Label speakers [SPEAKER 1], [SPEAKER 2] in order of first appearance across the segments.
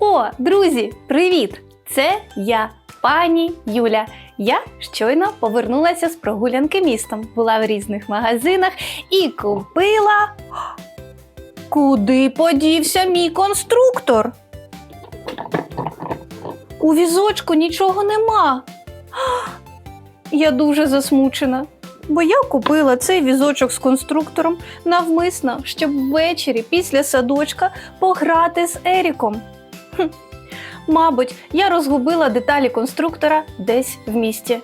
[SPEAKER 1] О, друзі, привіт! Це я, пані Юля. Я щойно повернулася з прогулянки містом, була в різних магазинах і купила. Куди подівся мій конструктор? У візочку нічого нема. Я дуже засмучена, бо я купила цей візочок з конструктором навмисно, щоб ввечері після садочка пограти з Еріком. Хм. Мабуть, я розгубила деталі конструктора десь в місті.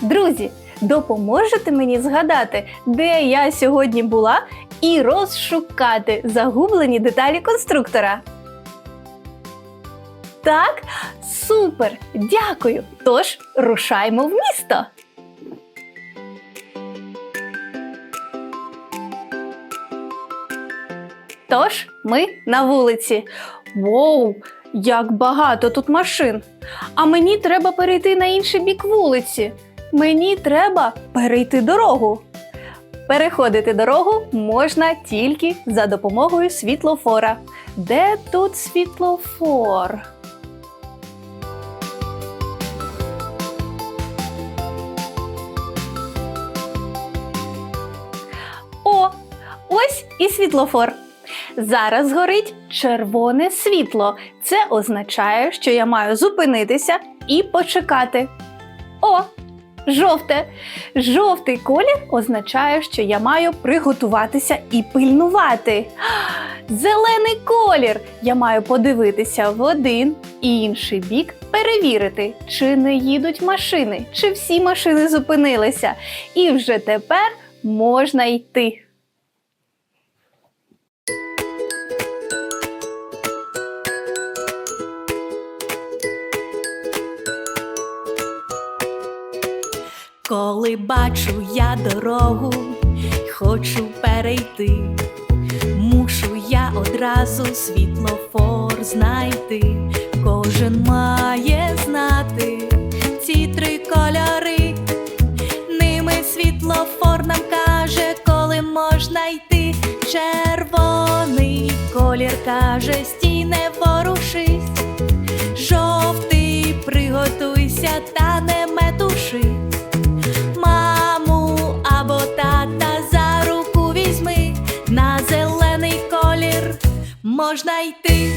[SPEAKER 1] Друзі, допоможете мені згадати, де я сьогодні була, і розшукати загублені деталі конструктора. Так, супер! Дякую! Тож рушаймо в місто. Тож ми на вулиці. Воу, як багато тут машин. А мені треба перейти на інший бік вулиці. Мені треба перейти дорогу. Переходити дорогу можна тільки за допомогою світлофора. Де тут світлофор? О, ось і світлофор. Зараз горить червоне світло. Це означає, що я маю зупинитися і почекати. О, жовте. Жовтий колір означає, що я маю приготуватися і пильнувати. Зелений колір. Я маю подивитися в один і інший бік, перевірити, чи не їдуть машини, чи всі машини зупинилися. І вже тепер можна йти.
[SPEAKER 2] Коли бачу я дорогу, хочу перейти, мушу я одразу світлофор знайти. Кожен має знати ці три кольори. Ними світлофор нам каже, коли можна йти. Червоний колір каже, стій не ворушись. Жовтий приготуйся та можна йти.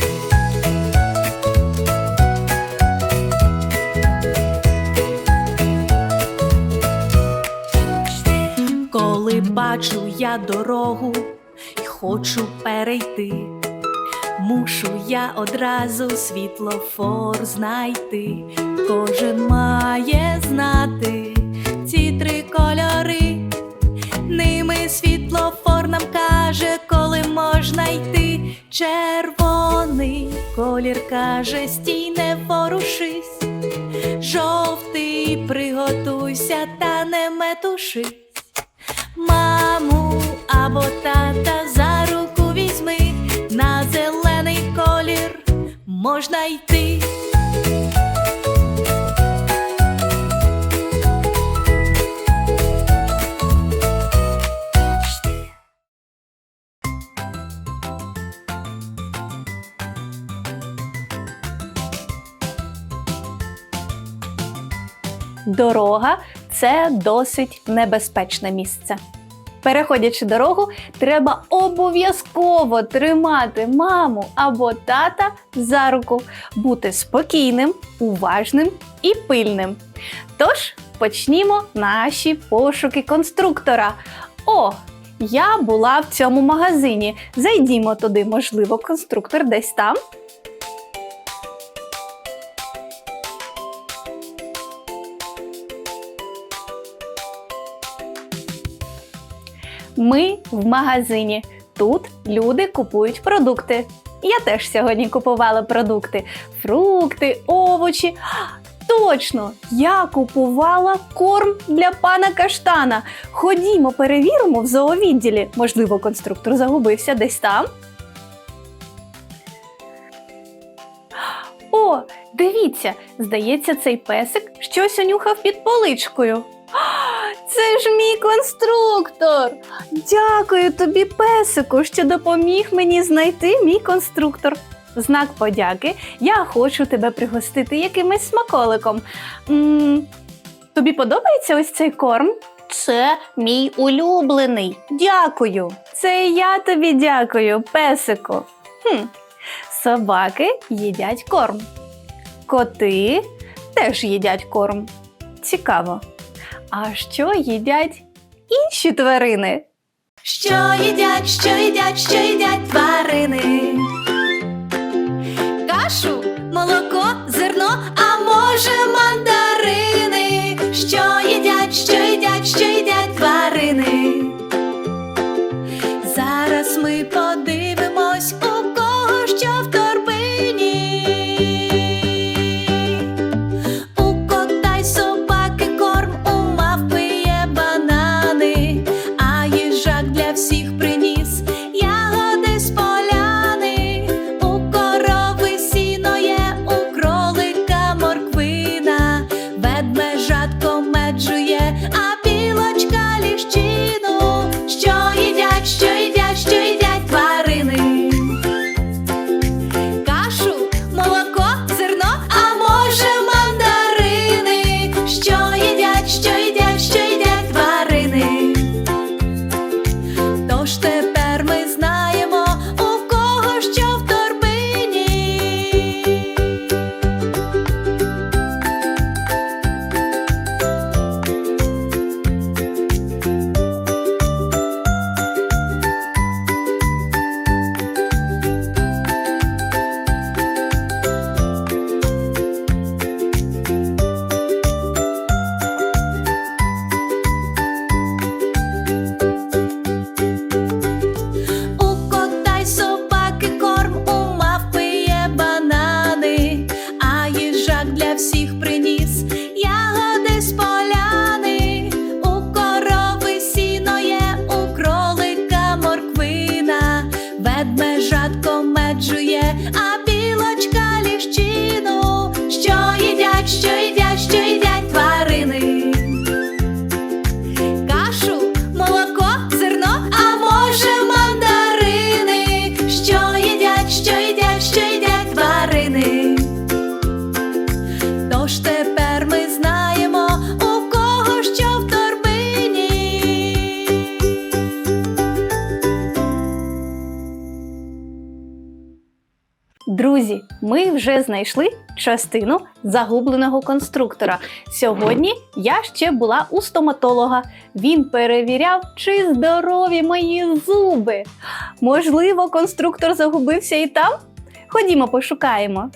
[SPEAKER 2] Коли бачу я дорогу і хочу перейти, мушу я одразу світлофор знайти. Кожен має знати ці три кольори. Каже, коли можна йти. Червоний колір каже, стій не ворушись. Жовтий приготуйся та не метушись. Маму або тата за руку візьми, на зелений колір можна йти.
[SPEAKER 1] Дорога це досить небезпечне місце. Переходячи дорогу, треба обов'язково тримати маму або тата за руку, бути спокійним, уважним і пильним. Тож почнімо наші пошуки конструктора. О, я була в цьому магазині. Зайдімо туди, можливо, конструктор десь там. Ми в магазині. Тут люди купують продукти. Я теж сьогодні купувала продукти: фрукти, овочі. Точно, я купувала корм для пана каштана. Ходімо, перевіримо в зоовідділі. Можливо, конструктор загубився десь там. О, дивіться, здається, цей песик щось унюхав під поличкою. Це ж мій конструктор. Дякую тобі, песику, що допоміг мені знайти мій конструктор.
[SPEAKER 3] знак подяки я хочу тебе пригостити якимось смаколиком. м тобі подобається ось цей корм? Це мій улюблений. Дякую. Це я тобі дякую, песику. Хм. Собаки їдять корм. Коти теж їдять корм. Цікаво. А що їдять інші тварини?
[SPEAKER 1] Що їдять, що їдять, що їдять тварини? Кашу, молоко, зерно, а може мандарини? Ми
[SPEAKER 3] вже знайшли частину загубленого конструктора. Сьогодні я ще була у стоматолога. Він перевіряв, чи здорові мої зуби. Можливо, конструктор загубився і там? Ходімо, пошукаємо.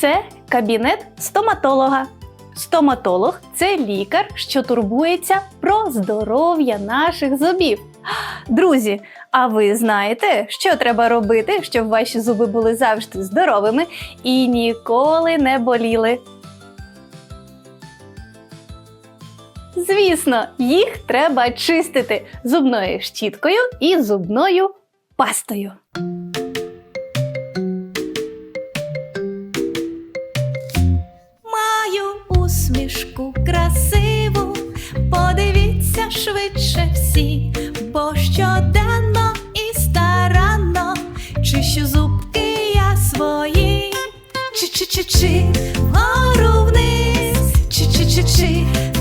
[SPEAKER 3] Це кабінет стоматолога. Стоматолог це лікар, що турбується про здоров'я наших зубів. Друзі, а ви знаєте, що треба робити, щоб ваші зуби були завжди здоровими і ніколи не боліли? Звісно, їх треба чистити зубною щіткою і зубною пастою.
[SPEAKER 1] Швидше всі, бо щоденно і старанно чищу зубки я свої. Чи-чи-чи-чи, вгору вниз, чи-чи-чи-чи, вправо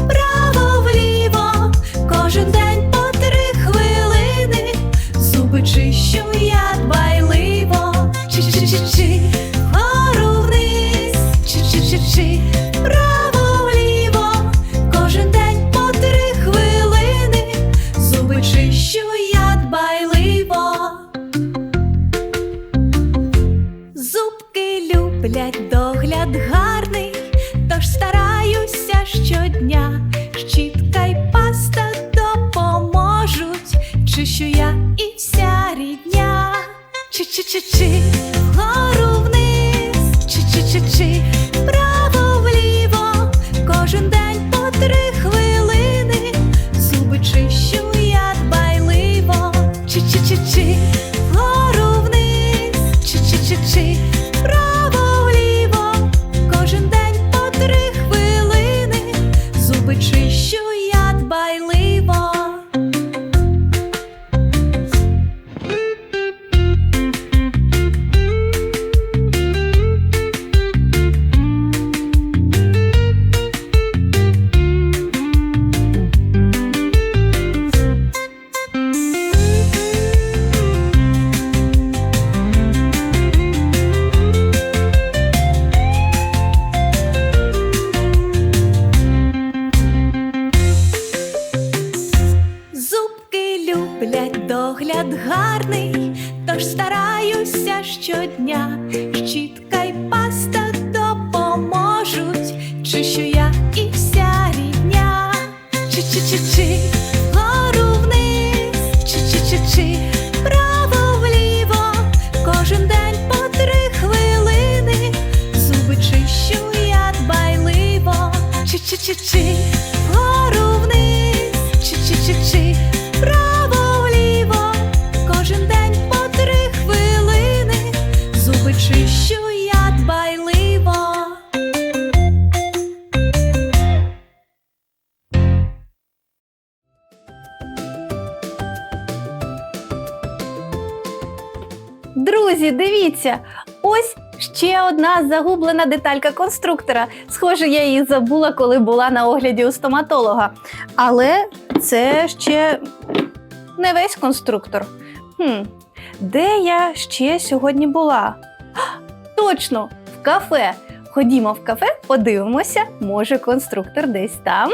[SPEAKER 1] допоможуть, що я і вся рідня. Чи-чи-чи-чи, вгору чи-чи-чи-чи, вгору вниз, чи-чи-чи-чи, право вліво, кожен день по три хвилини, зуби чищу я дбайливо.
[SPEAKER 4] Друзі, дивіться! Ось ще одна загублена деталька конструктора. Схоже, я її забула, коли була на огляді у стоматолога. Але це ще не весь конструктор. Хм, де я ще сьогодні була? Точно, в кафе. Ходімо в кафе, подивимося, може конструктор десь там.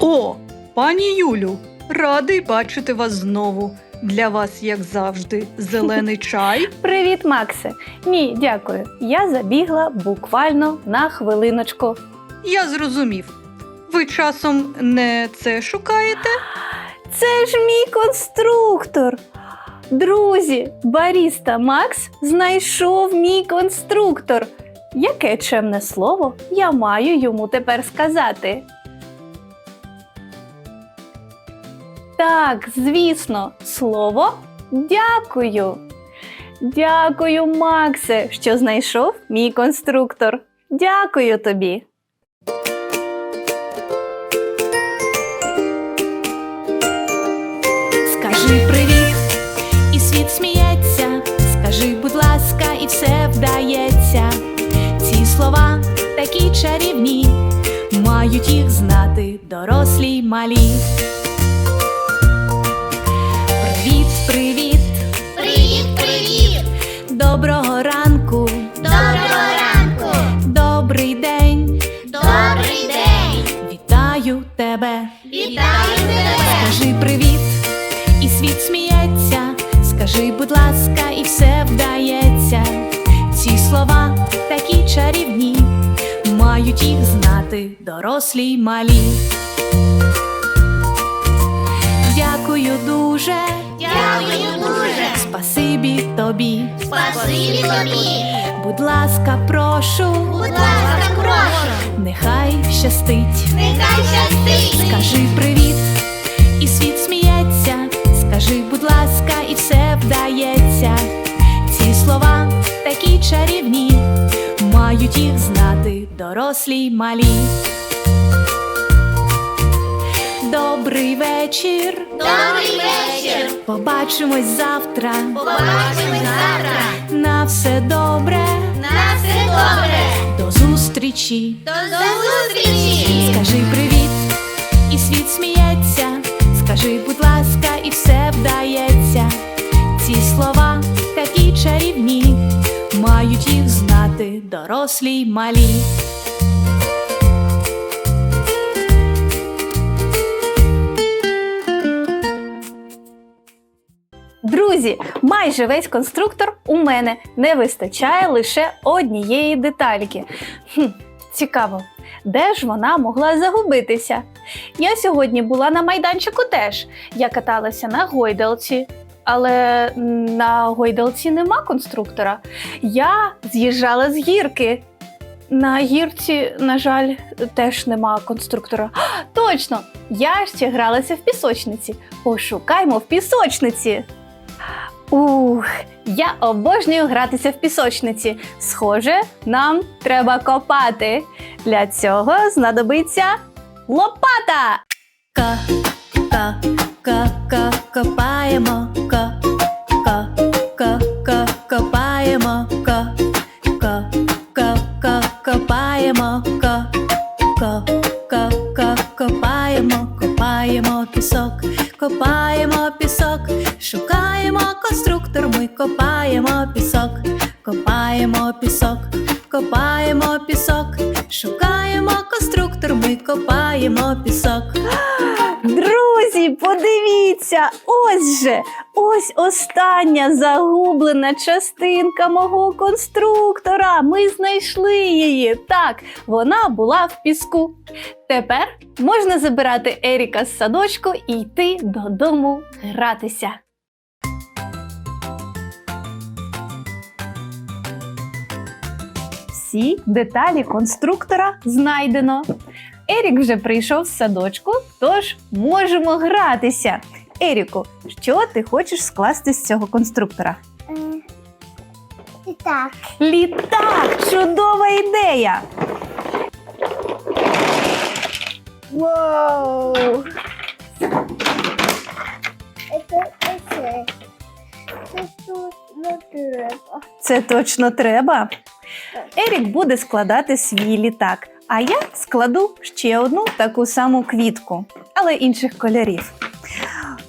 [SPEAKER 5] О, пані Юлю, радий бачити вас знову. Для вас, як завжди, зелений чай.
[SPEAKER 4] Привіт, Максе. Ні, дякую. Я забігла буквально на хвилиночку.
[SPEAKER 5] Я зрозумів. Ви часом не це шукаєте?
[SPEAKER 4] Це ж мій конструктор. Друзі, баріста Макс знайшов мій конструктор. Яке чемне слово я маю йому тепер сказати? Так, звісно, слово дякую. Дякую, Максе, що знайшов мій конструктор. Дякую тобі.
[SPEAKER 1] Скажи привіт, і світ сміється. Скажи, будь ласка, і все вдається. Ці слова такі чарівні, мають їх знати дорослі й малі. Доброго ранку,
[SPEAKER 6] Доброго ранку!
[SPEAKER 1] добрий день,
[SPEAKER 6] Добрий день!
[SPEAKER 1] вітаю тебе.
[SPEAKER 6] Вітаю тебе!
[SPEAKER 1] Скажи привіт, і світ сміється. Скажи, будь ласка, і все вдається. Ці слова такі чарівні, мають їх знати дорослі й малі. Дякую дуже,
[SPEAKER 6] Дякую дуже!
[SPEAKER 1] спасибі тобі.
[SPEAKER 6] Спасибі тобі!
[SPEAKER 1] Будь ласка, прошу,
[SPEAKER 6] Будь ласка, прошу!
[SPEAKER 1] нехай щастить.
[SPEAKER 6] Нехай щастить!
[SPEAKER 1] Скажи привіт, і світ сміється. Скажи, будь ласка, і все вдається. Ці слова такі чарівні, мають їх знати дорослі й малі. Добрий вечір,
[SPEAKER 6] Добрий вечір!
[SPEAKER 1] побачимось завтра.
[SPEAKER 6] Побачимось завтра!
[SPEAKER 1] На все добре,
[SPEAKER 6] На все добре!
[SPEAKER 1] до зустрічі.
[SPEAKER 6] До зустрічі!
[SPEAKER 1] Скажи привіт, і світ сміється. Скажи, будь ласка, і все вдається. Ці слова такі чарівні, мають їх знати дорослі й малі.
[SPEAKER 4] Друзі, майже весь конструктор у мене не вистачає лише однієї детальки. Хм, цікаво, де ж вона могла загубитися? Я сьогодні була на майданчику теж. Я каталася на гойдалці, але на гойдалці нема конструктора. Я з'їжджала з гірки. На гірці, на жаль, теж нема конструктора. А, точно! Я ще гралася в пісочниці. Пошукаймо в пісочниці. Ух, я обожнюю гратися в пісочниці. Схоже, нам треба копати. Для цього знадобиться лопата.
[SPEAKER 1] Ка, ка, ка, ка, копаємо, ка, ка, ка, ка, копаємо, ка, ка, ка, ка, копаємо, ка, ка, ка, ка, копаємо, копаємо пісок, копаємо пісок, шукаємо конструктор, ми копаємо пісок, копаємо пісок,
[SPEAKER 2] копаємо пісок, шукаємо конструктор, ми копаємо пісок.
[SPEAKER 1] Друзі, подивіться, ось же, ось остання загублена частинка мого конструктора. Ми знайшли її. Так, вона була в піску. Тепер можна забирати Еріка з садочку і йти додому гратися. Всі деталі конструктора знайдено. Ерік вже прийшов з садочку, тож можемо гратися. Еріку, що ти хочеш скласти з цього конструктора?
[SPEAKER 7] І так.
[SPEAKER 1] Літак! Чудова ідея!
[SPEAKER 7] Вау! Це не треба.
[SPEAKER 1] Це точно треба. Ерік буде складати свій літак, а я складу ще одну таку саму квітку, але інших кольорів.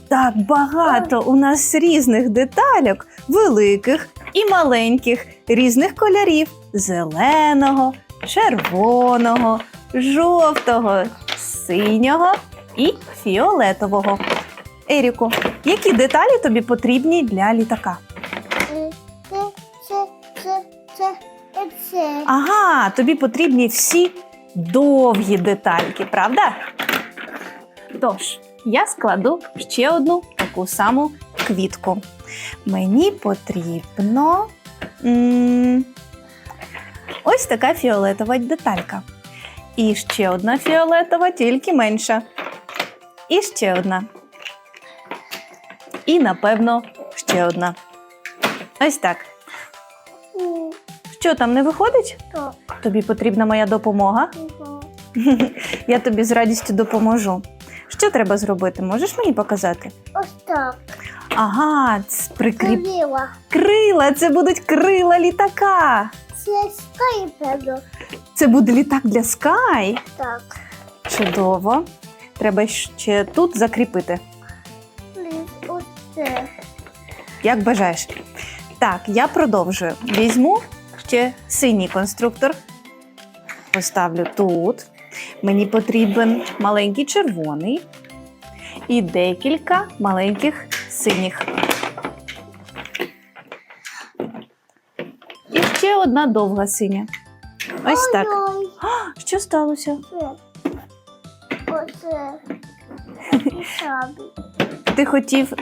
[SPEAKER 1] Так багато у нас різних детальок, великих і маленьких, різних кольорів: зеленого, червоного, жовтого, синього і фіолетового. Еріку, які деталі тобі потрібні для літака?
[SPEAKER 7] Це.
[SPEAKER 1] Ага, тобі потрібні всі довгі детальки, правда? Тож, я складу ще одну таку саму квітку. Мені потрібно м, ось така фіолетова деталька. І ще одна фіолетова, тільки менша. І ще одна. І, напевно, ще одна. Ось так. Що там не виходить?
[SPEAKER 7] то,
[SPEAKER 1] Тобі потрібна моя допомога?
[SPEAKER 7] ого.
[SPEAKER 1] Я тобі з радістю допоможу. Що треба зробити? Можеш мені показати?
[SPEAKER 7] Ось так.
[SPEAKER 1] Ага, ц- прикріп
[SPEAKER 7] Крила.
[SPEAKER 1] крила. Це будуть крила літака.
[SPEAKER 7] Це скай, певно.
[SPEAKER 1] Це буде літак для Sky.
[SPEAKER 7] Так.
[SPEAKER 1] Чудово. Треба ще тут закріпити,
[SPEAKER 7] Плюс ось це.
[SPEAKER 1] як бажаєш. Так, я продовжую. Візьму ще синій конструктор. Поставлю тут. Мені потрібен маленький червоний і декілька маленьких синіх. І ще одна довга синя. Ось так.
[SPEAKER 7] Ой-ой.
[SPEAKER 1] Що сталося?
[SPEAKER 7] Оце.
[SPEAKER 1] Ти хотів,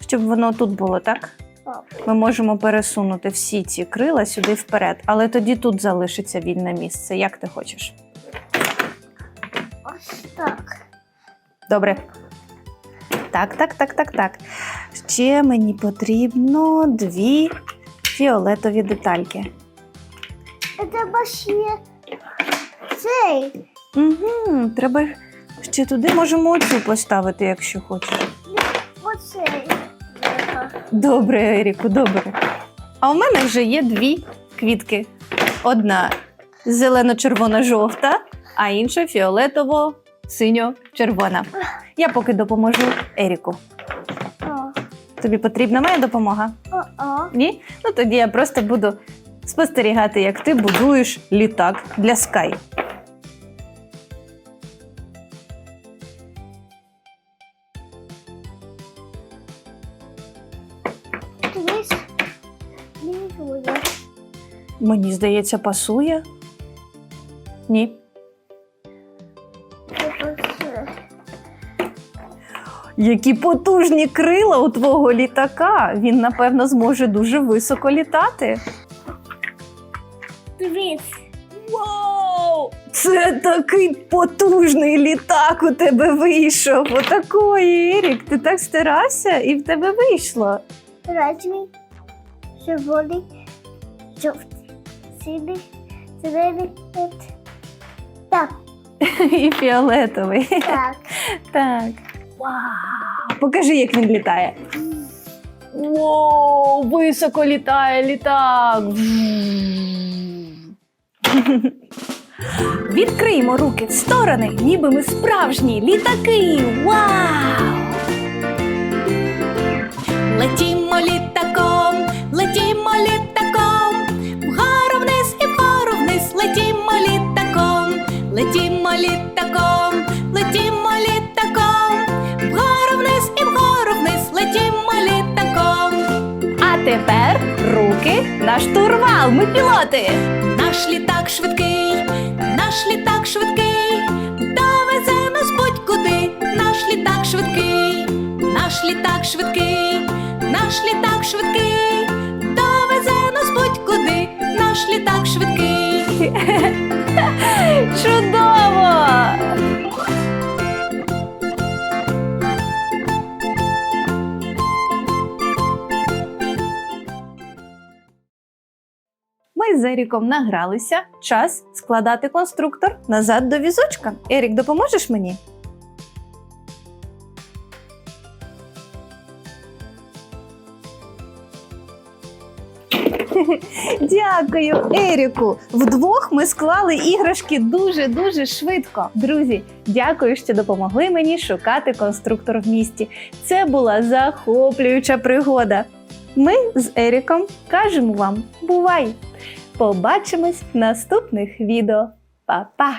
[SPEAKER 1] щоб воно тут було, так? Ми можемо пересунути всі ці крила сюди вперед, але тоді тут залишиться вільне місце. Як ти хочеш?
[SPEAKER 7] Ось так.
[SPEAKER 1] Добре. Так, так, так, так, так. Ще мені потрібно дві фіолетові детальки.
[SPEAKER 7] Це треба ще цей.
[SPEAKER 1] Угу, треба ще туди можемо оцю поставити, якщо хочеш.
[SPEAKER 7] Оцей.
[SPEAKER 1] Добре, Еріку, добре. А у мене вже є дві квітки: одна зелено-червона-жовта, а інша фіолетово-синьо-червона. Я поки допоможу Еріку. Тобі потрібна моя допомога?
[SPEAKER 7] о-о.
[SPEAKER 1] Ні? Ну тоді я просто буду спостерігати, як ти будуєш літак для Sky. Мені здається, пасує. Ні. Які потужні крила у твого літака. Він, напевно, зможе дуже високо літати.
[SPEAKER 7] Дивись.
[SPEAKER 1] Вау! Це такий потужний літак у тебе вийшов. Отакої, Ерік. Ти так старався і в тебе вийшло.
[SPEAKER 7] Радий. Червоний. Жовтий. Синій. Зелений. Так,
[SPEAKER 1] І фіолетовий.
[SPEAKER 7] так.
[SPEAKER 1] Так. Вау! Покажи, як він літає. Воу, високо літає літак. Відкриємо руки в сторони, ніби ми справжні літаки. Вау!
[SPEAKER 2] Летімо літаком, летімо літаком, вгору вниз і вгору вниз летімо літаком.
[SPEAKER 1] А тепер руки на штурвал, ми пілоти.
[SPEAKER 2] Наш літак швидкий, наш літак швидкий, довезе нас будь-куди, наш літак швидкий, наш літак швидкий, наш літак швидкий, довезе нас будь-куди, наш літак швидкий.
[SPEAKER 1] Чудово! Ми з Еріком награлися. Час складати конструктор назад до візочка. Ерік, допоможеш мені? Дякую, Еріку. Вдвох ми склали іграшки дуже-дуже швидко. Друзі, дякую, що допомогли мені шукати конструктор в місті. Це була захоплююча пригода. Ми з Еріком кажемо вам бувай! Побачимось в наступних відео. Па-па!